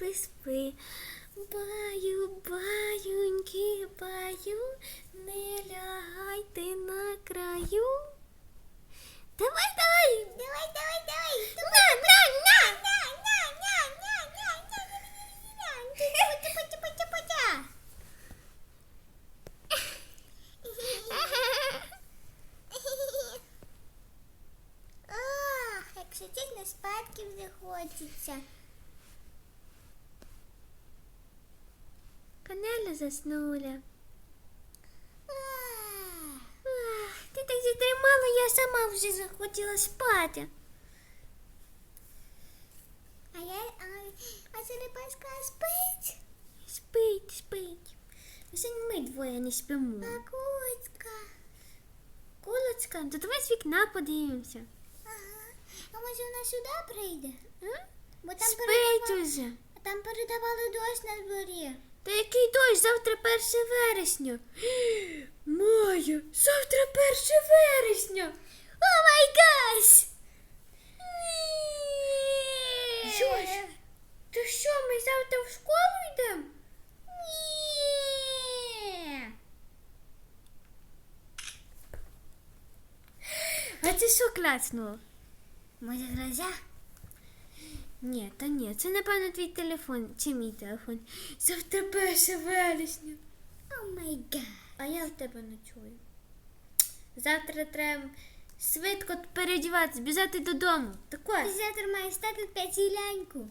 ну спи, спи. Баю, баюньки, баю, не лягайте на краю. Давай, давай! Давай, давай, давай. На, на, на! На, на, на, на, на, на, на, на, на. Типа, типа, типа, типа, тя. Ах, якщо тільки спадки вже хочеться. Ах, Ти так затримала, я сама вже захотіла спати. А я, а, а Черепашка спить? Спить, спить. Сьогодні ми двоє не спимо. А куцька? Кулочка, то давай з вікна подивимося. Ага. А може вона сюди прийде? А? Бо там, Спить передавали, уже. там передавали дощ на дворі. Та який дощ? Завтра 1 вересня. Майя, завтра 1 вересня. О май гаш! Йош, то що, ми завтра в школу йдемо? Ні. А це що кляцнуло? Може грозя? Ні, та ні, це напевно твій телефон чи мій телефон. Завтра 1 вересня. О май гаш. А я в тебе ночую. Завтра треба швидко переодіватися, біжати додому. Так ось. Завтра має стати п'ятій ляньку.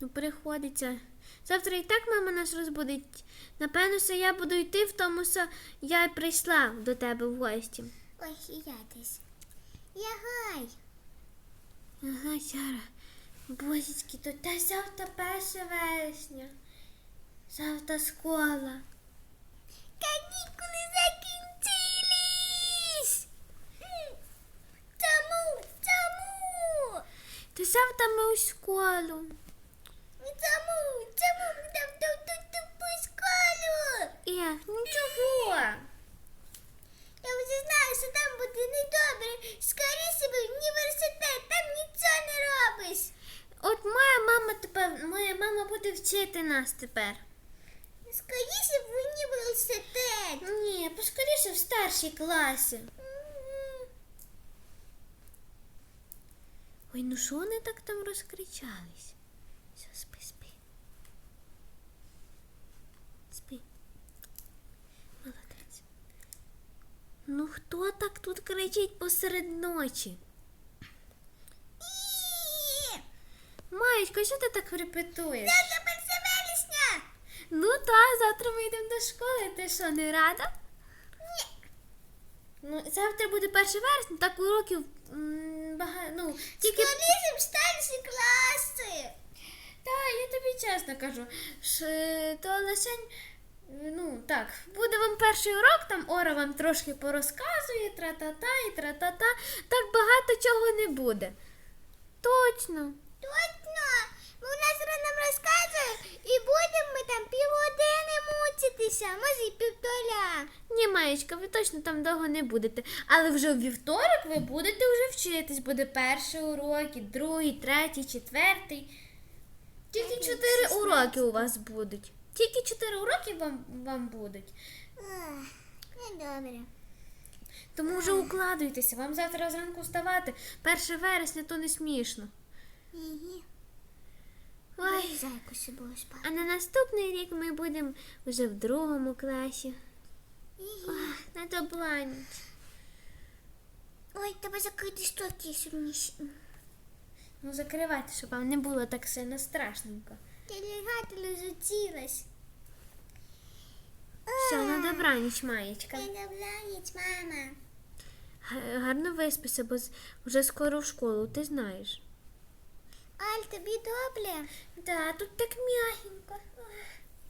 Ну, приходиться. Завтра і так мама нас розбудить. Напевно, що я буду йти в тому, що я прийшла до тебе в гості. Ой, і я десь. Ягай. Ага, Сяра. Божечки, то та завтра 1 вересня. Завтра школа. Канікули закінчились. Чому? Чому? Та завтра ми у школу. Чому? Чому ми там по школу? Е, вже знаю, там буде недобре. Скоріше в університет, там нічого не робиш. От моя мама тепер, моя мама буде вчити нас тепер. Скоріше в університет. Ні, поскоріше в старшій класі. Ой, ну що вони так там розкричались? Все, спи, спи. Спи. Молодець. Ну хто так тут кричить посеред ночі? І. Маєчка, що ти так репетуєш? Завтра 1 вересня. Ну так, завтра ми йдемо до школи. Ти що, не рада? Ні. Ну, завтра буде 1 вересня, так уроків багато. Ну, тільки Скоріше старші класи. Та, я тобі чесно кажу, що то лишень, ну так, буде вам перший урок, там Ора вам трошки порозказує, тра-та-та і тра-та-та. Так багато чого не буде. Точно. Точно. Вона зараз нам розказує і будемо ми там півгодини мучитися, може й півтора. Ні, Маєчка, ви точно там довго не будете. Але вже у вівторок ви будете вже вчитись. Буде перший урок, і другий, третій, четвертий. Тільки чотири уроки у вас будуть. Тільки чотири уроки вам, вам будуть. Ну добре. Тому вже укладуйтеся, вам завтра зранку вставати. 1 вересня то не смішно. Ні. Ой. Зайку ще було спати. А на наступний рік ми будемо вже в другому класі. Ох, на добраніч. Ой, тебе закрити шторки сьогодні. Ну закривайте, щоб вам не було так сильно страшненько. Ти лягати розучилась. Все, на добраніч, Маєчка. Ти добраніч, мама. Га- Гарно виспися, бо з- вже скоро в школу, ти знаєш. Аль, тобі добре? Да, тут так м'ягенько.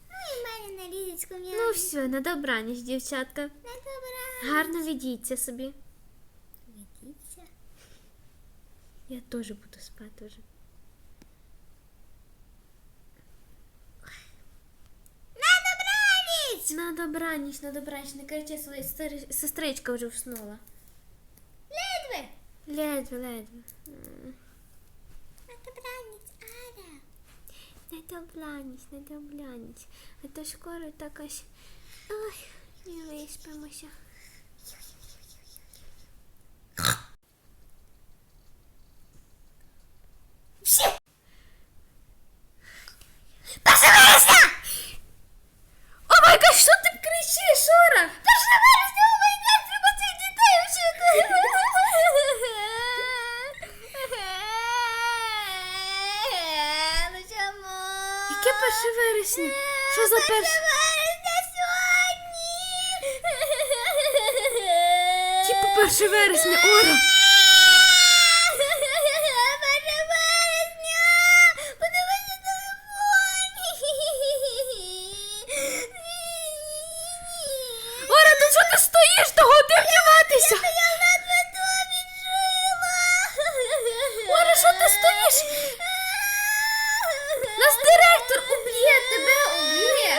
Ну і в мене на лізечку м'яко. Ну все, на добраніч, дівчатка. На добра. Гарно відійдіться собі. Ведіться. Я теж буду спати вже. добраніч! На добраніч, на добраніч, не кричи, своя стери- сестричка вже вснула. Ледве. Ледве, ледве. М. Добраніч, Ара. Не добраність, не добраність. А то скоро так аж. Ой, не виспимося. Перше вересня? Що за перше? вересня сьогодні? Типу перше вересня, Ора. Перше вересня! Подивись на. Ора, ну що ти стоїш? Вдіватися? Я ледве то віджила. Ора, що ти стоїш? Нас директор уб'є, тебе уб'є.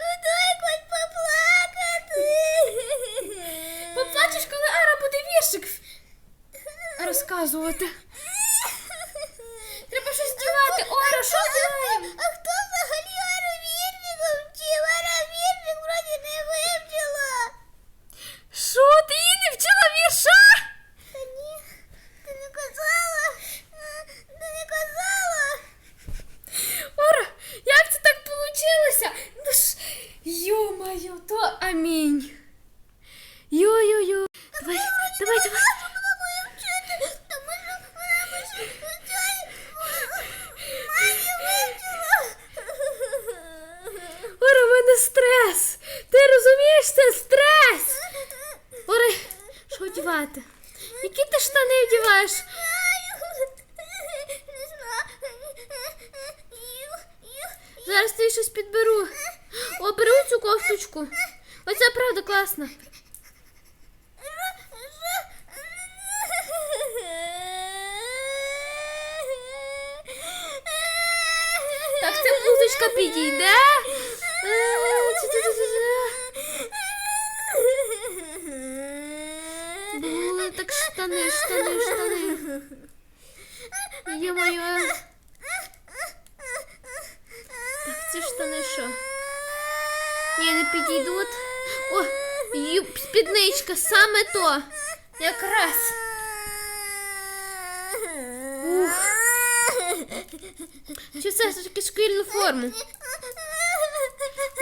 Ну дай хоч поплакати. Поплачеш, коли Ара буде віршик розказувати. Треба щось дівати. Ора, що діваємо? А хто взагалі Ару вірником вчив? Ара вірник вроді не вивчила. Що ти її не вчила вірша? Та ні, ти не казала. Ти не казала. Ора, як це так получилося? Ну ж, йо-моє, то амінь. Йо-йо-йо. Давай, давай, давай. Вона буде вчити, тому що вона пише вчать. Мані вивчила. Ора, в мене стрес. Ти розумієш, це стрес. Ора, що вдівати? Які ти штани вдіваєш? Зараз ти щось підберу. О, бери цю кофточку. Оця правда класна. Так, ця блузочка підійде. Е, ці-ці-ці-ці. Бу, Так штани, штани, штани. Йо-моє. Так, ці штани що? Ні, не підійдуть. О, юб, спідничка, саме то. Якраз. Ух. Чи це таки форму?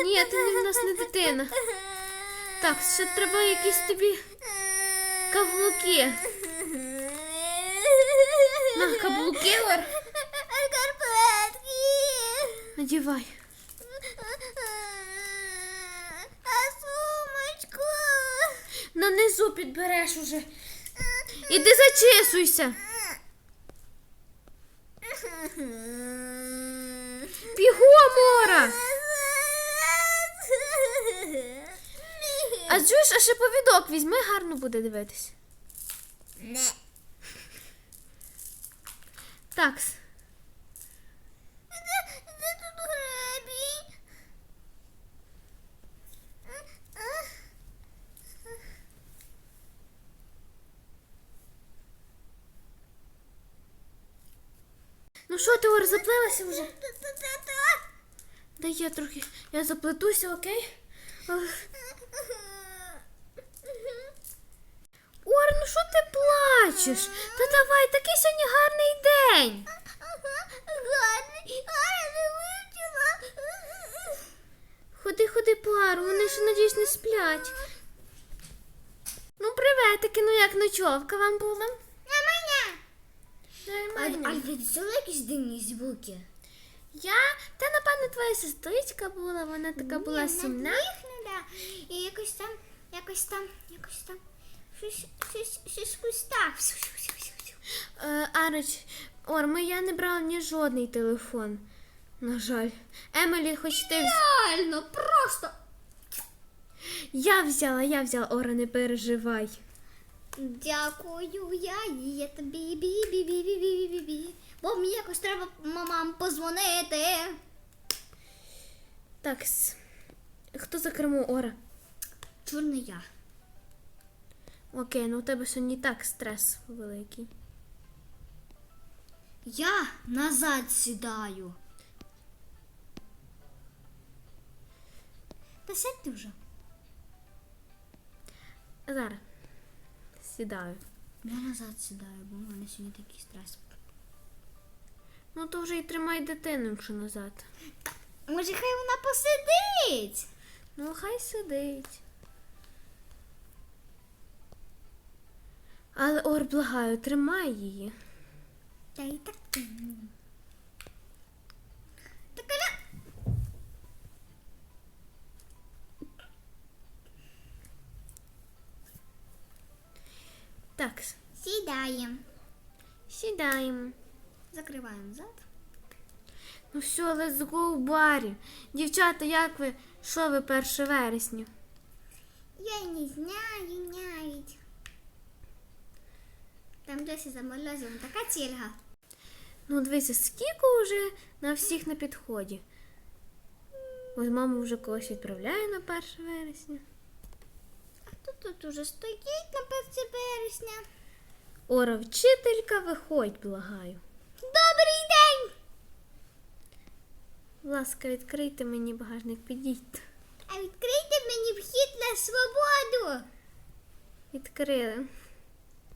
Ні, ти в нас не дитина. Так, ще треба якісь тобі каблуки. На, каблуки, Ор. Карпетки. Надівай. А сумочку. На низу підбереш уже. Іди зачесуйся. Бігом, Ора. А чуєш, а ще повідок візьми, гарно буде дивитись. Не. Так. Де тут гребінь? Ну що ти, Ора, заплилася вже? Та-та-та-та. Дай я трохи. Я заплетуся, окей? Ох. Ора, ну що ти плачеш? Та давай, такий сьогодні гарний день. Гарний. А не вивчила. Ходи, ходи, пару, вони ж, надіюсь, не сплять. Ну, приветики, ну як ночовка вам була? На Нормально. ви чули якісь дивні звуки? Я, та напевно твоя сестричка була, вона така була сумна. да. І якось там, якось там, якось там. Щось, щось, кустах. Е, Арич, Ор, я не брала ні жодний телефон. На жаль. Емелі, хоч ти. Реально, просто. Я взяла, я взяла, Ора, не переживай. Дякую, я є тобі бі бі бі бі бі бі бі Бо мені якось треба мамам позвонити. Так. Хто за кермо Ора? Чорний я. Окей, ну у тебе сьогодні і так стрес великий. Я назад сідаю. Та сядь ти вже. Зараз. Сідаю. Я назад сідаю, бо в мене сьогодні такий стрес. Ну то вже й тримай дитину, якщо назад. Може, хай вона посидить. Ну, хай сидить. Але Ор, благаю, тримай її. Та і так. Так, Сідаємо. сідаємо. Закриваємо зад. Ну все, let's go барі. Дівчата, як ви? Що ви 1 вересня? Я не знаю навіть. Там досі заморозила така цільга. Ну, дивися, скільки вже на всіх на підході. Ось мама вже когось відправляє на 1 вересня. А хто тут уже стоїть на 1 вересня? Ора, вчителька, виходь, благаю. Добрий день! Будь ласка, відкрийте мені багажник, підійдьте. А відкрийте мені вхід на свободу. Відкрили.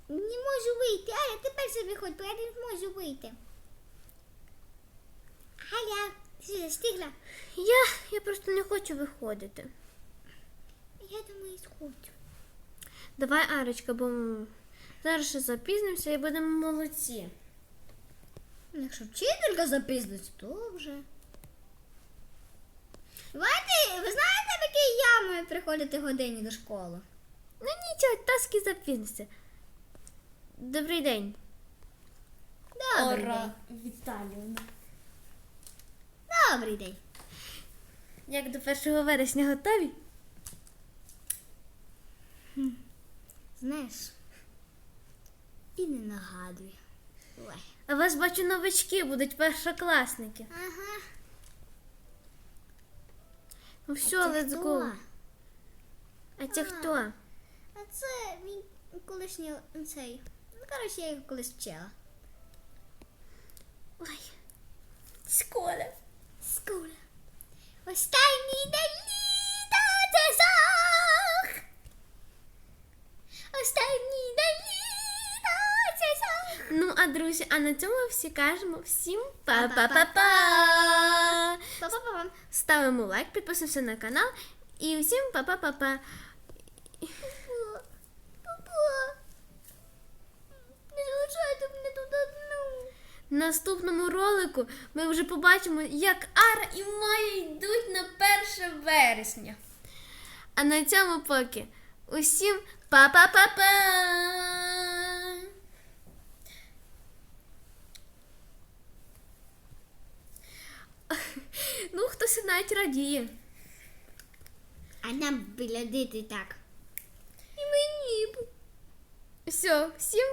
Не можу вийти. Аля, ти перша виходь, бо я не можу вийти. Аля, ти застигла? Я, я просто не хочу виходити. Я думаю, сходжу. Давай, Арочка, бо ми зараз ще запізнимося і будемо молодці. Ну, Якщо вчителька запізниться, то вже. Давайте, ви знаєте, в якій я приходити годині до школи? Ну нічого, таски запізниться. Добрий день. Добрий день. Віталіївна. Добрий день. Як до 1 вересня готові? Знаєш, і не нагадуй. Ой. А вас бачу новички будуть першокласники. Ага. Ну все, Це let's go. А це А. хто? А це мій колишній цей. Ну, коротше, я його колись вчила. Ой. Школа. Скуля. Останній день літа це жах. Останній день літа це жах. Ну, а друзі, а на цьому всі кажемо всім Па-па-па-па. па-па-па-па. Па-па-па. Ставимо лайк, підписуємося на канал і всім па-па-па-па. Папа. Не залишайте мене тут одну. В наступному ролику ми вже побачимо, як Ара і Майя йдуть на 1 вересня. А на цьому поки усім па-па-па-па! Ну, хтось навіть радіє. А нам виглядити так. І мені. Все, всім